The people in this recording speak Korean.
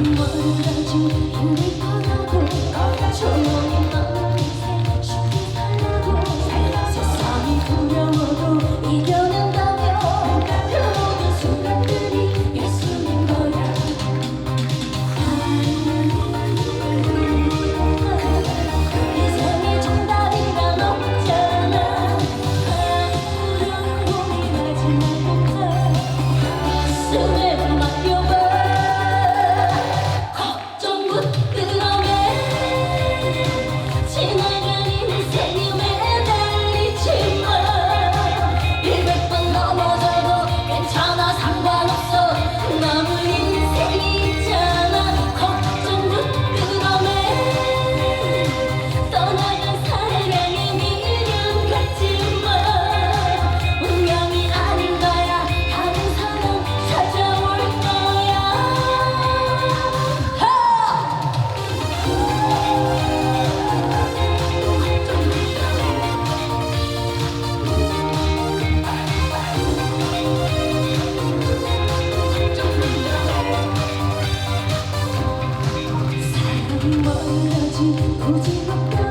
멀어가지 힘들더라도 조용히 나 다시 오지 못해.